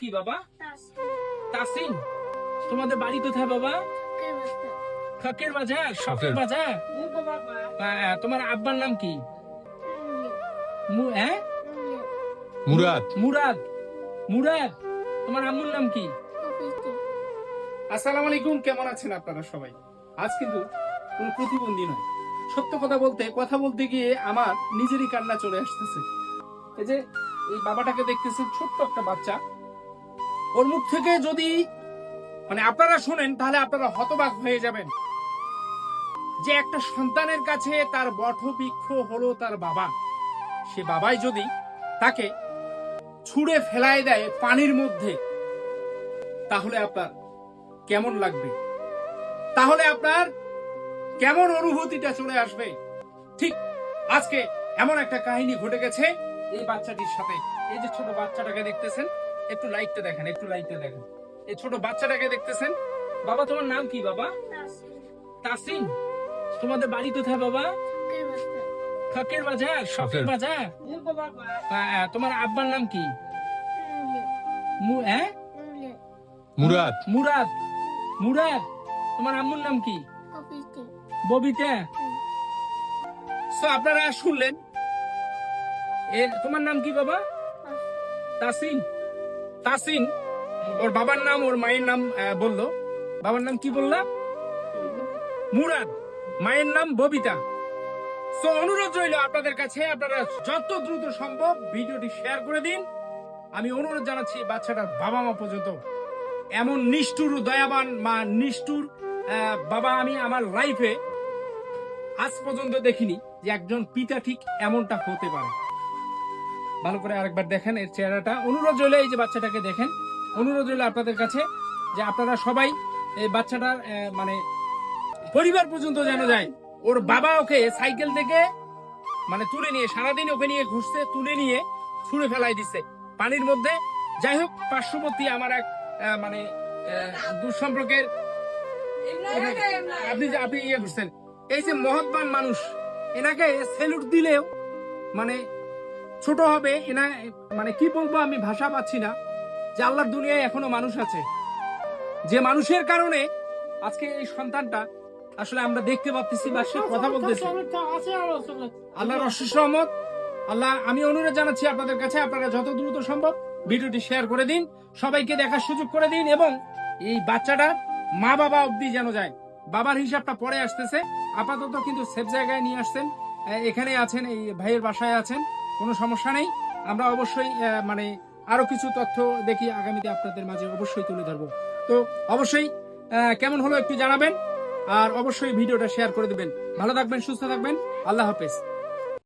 কি বাবা? তাসিন। তোমাদের বাড়ি কোথায় বাবা? ফকের বাজার। শখের বাজার? তোমার আব্বার নাম কি? হ্যাঁ? মুরাদ। মুরাদ। মুরাদ তোমার আম্মুর নাম কি? আসসালামু আলাইকুম কেমন আছেন আপনারা সবাই? আজ কিন্তু কোনো প্রতিবন্ধী নয়। সত্য কথা বলতে কথা বলতে গিয়ে আমার নিজেরই কান্না চলে আসতেছে। এই যে এই বাবাটাকে দেখতেছেন ছোট্ট একটা বাচ্চা। ওর মুখ থেকে যদি মানে আপনারা শুনেন, তাহলে আপনারা হতবাক হয়ে যাবেন। যে একটা সন্তানের কাছে তার বটবৃক্ষ হলো তার বাবা, সে বাবাই যদি তাকে ছুঁড়ে ফেলায় দেয় পানির মধ্যে, তাহলে আপনার কেমন লাগবে? তাহলে আপনার কেমন অনুভূতিটা চলে আসবে? ঠিক আজকে এমন একটা কাহিনী ঘটে গেছে এই বাচ্চাটির সাথে। এই যে ছোট বাচ্চাটাকে দেখতেছেন একটু লাইটটা দেখেন একটু লাইটটা দেখেন। এই ছোট বাচ্চাটাকে দেখতেছেন? বাবা তোমার নাম কি বাবা? তাসিন। তোমাদের বাড়ি কোথায় বাবা? ফকের বাজার শখের বাজার? তোমার আব্বার নাম কি? হ্যাঁ মুরাদ। মুরাদ। মুরাদ তোমার আম্মুর নাম কি? ববিতা। সো আপনারা শুনলেন। তোমার নাম কি বাবা? তাসিন। তাসিন ওর বাবার নাম, ওর মায়ের নাম বলল। বাবার নাম কি বললাম মুরাদ, মায়ের নাম ববিতা। সো অনুরোধ রইল আপনাদের কাছে, আপনারা যত দ্রুত সম্ভব ভিডিওটি শেয়ার করে দিন। আমি অনুরোধ জানাচ্ছি বাচ্চাটার বাবা মা পর্যন্ত, এমন নিষ্ঠুর, দয়াবান মা, নিষ্ঠুর বাবা আমি আমার লাইফে আজ পর্যন্ত দেখিনি যে একজন পিতা ঠিক এমনটা হতে পারে। ভালো করে আরেকবার দেখেন, এর চেহারাটা। অনুরোধ রইল এই যে বাচ্চাটাকে দেখেন। অনুরোধ রইল আপনাদের কাছে যে আপনারা সবাই এই বাচ্চাটার মানে পরিবার পর্যন্ত যেন যায়। ওর বাবা ওকে সাইকেল থেকে মানে তুলে নিয়ে, সারাদিন ওকে নিয়ে ঘুরছে, তুলে নিয়ে ছুঁড়ে ফেলাই দিচ্ছে পানির মধ্যে। যাই হোক, পার্শ্ববর্তী আমার এক মানে দুঃসম্পর্কের আপনি আপনি ইয়ে করছেন। এই যে মহৎবান মানুষ, এনাকে সেলুট দিলেও মানে ছোট হবে, এনা মানে কি বলব আমি, ভাষা পাচ্ছি না। যে আল্লাহর দুনিয়ায় এখনও মানুষ আছে। যে মানুষের কারণে আজকে এই সন্তানটা আসলে আমরা দেখতে পাচ্ছি বা সে কথা বলতেছি। আল্লাহর অশেষ রহমত। আল্লাহ, আমি অনুরোধ জানাচ্ছি আপনাদের কাছে, আপনারা যত দ্রুত সম্ভব ভিডিওটি শেয়ার করে দিন, সবাইকে দেখার সুযোগ করে দিন এবং এই বাচ্চাটা মা বাবা অব্দি যেন যায়। বাবার হিসাবটা পরে আসতেছে। আপাতত কিন্তু সেফ জায়গায় নিয়ে আসছেন। এখানে আছেন, এই ভাইয়ের বাসায় আছেন। কোনো সমস্যা নেই। আমরা অবশ্যই মানে আরও কিছু তথ্য দেখি আগামীতে আপনাদের মাঝে অবশ্যই তুলে ধরবো। তো অবশ্যই কেমন হলো একটু জানাবেন আর অবশ্যই ভিডিওটা শেয়ার করে দেবেন। ভালো থাকবেন, সুস্থ থাকবেন। আল্লাহ হাফেজ।